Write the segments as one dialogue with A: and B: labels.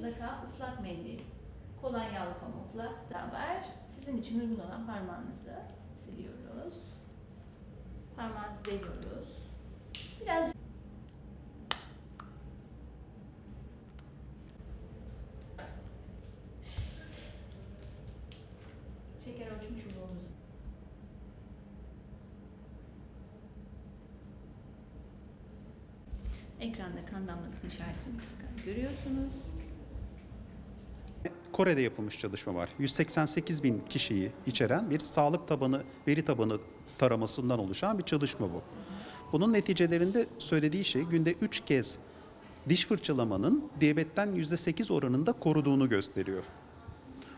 A: mutlaka ıslak mendil, kolonyalı pamukla beraber sizin için uygun olan parmağınızı siliyoruz. Parmağınızı deliyoruz. Biraz şeker ölçüm çubuğumuzu Ekranda kan damlatı işaretini görüyorsunuz.
B: Kore'de yapılmış çalışma var. 188 bin kişiyi içeren bir sağlık tabanı, veri tabanı taramasından oluşan bir çalışma bu. Bunun neticelerinde söylediği şey günde 3 kez diş fırçalamanın diyabetten %8 oranında koruduğunu gösteriyor.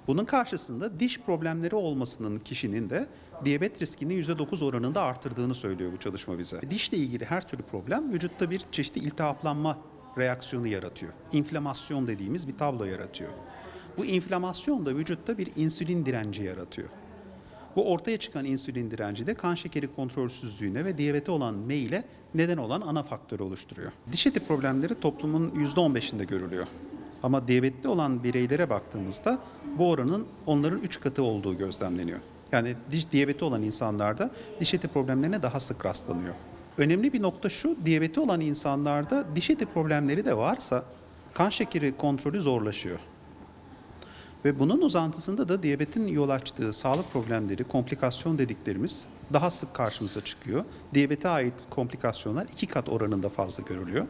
B: Bunun karşısında diş problemleri olmasının kişinin de diyabet riskini %9 oranında artırdığını söylüyor bu çalışma bize. Dişle ilgili her türlü problem vücutta bir çeşitli iltihaplanma reaksiyonu yaratıyor. İnflamasyon dediğimiz bir tablo yaratıyor. Bu inflamasyon da vücutta bir insülin direnci yaratıyor. Bu ortaya çıkan insülin direnci de kan şekeri kontrolsüzlüğüne ve diyabete olan meyle neden olan ana faktörü oluşturuyor. Diş eti problemleri toplumun %15'inde görülüyor. Ama diyabetli olan bireylere baktığımızda bu oranın onların 3 katı olduğu gözlemleniyor. Yani diş diyabeti olan insanlarda diş eti problemlerine daha sık rastlanıyor. Önemli bir nokta şu, diyabeti olan insanlarda diş eti problemleri de varsa kan şekeri kontrolü zorlaşıyor. Ve bunun uzantısında da diyabetin yol açtığı sağlık problemleri, komplikasyon dediklerimiz daha sık karşımıza çıkıyor. Diyabete ait komplikasyonlar iki kat oranında fazla görülüyor.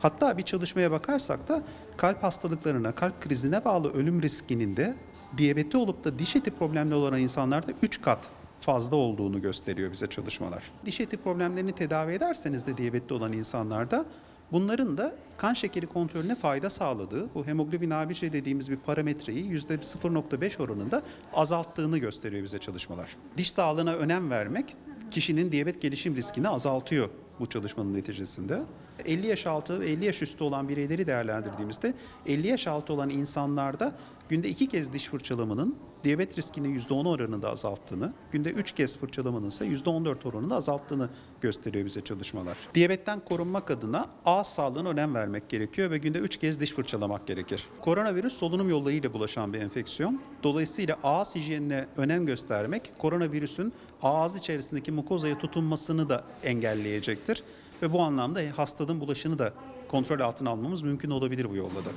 B: Hatta bir çalışmaya bakarsak da kalp hastalıklarına, kalp krizine bağlı ölüm riskinin de diyabeti olup da diş eti problemli olan insanlarda 3 kat fazla olduğunu gösteriyor bize çalışmalar. Diş eti problemlerini tedavi ederseniz de diyabetli olan insanlarda bunların da kan şekeri kontrolüne fayda sağladığı, bu hemoglobin A1C dediğimiz bir parametreyi %0.5 oranında azalttığını gösteriyor bize çalışmalar. Diş sağlığına önem vermek kişinin diyabet gelişim riskini azaltıyor bu çalışmanın neticesinde. 50 yaş altı ve 50 yaş üstü olan bireyleri değerlendirdiğimizde 50 yaş altı olan insanlarda günde iki kez diş fırçalamanın diyabet riskini %10 oranında azalttığını, günde 3 kez fırçalamanın ise %14 oranında azalttığını gösteriyor bize çalışmalar. Diyabetten korunmak adına ağız sağlığına önem vermek gerekiyor ve günde 3 kez diş fırçalamak gerekir. Koronavirüs solunum yollarıyla bulaşan bir enfeksiyon. Dolayısıyla ağız hijyenine önem göstermek koronavirüsün ağız içerisindeki mukozaya tutunmasını da engelleyecektir. Ve bu anlamda hastalığın bulaşını da kontrol altına almamız mümkün olabilir bu yolla da.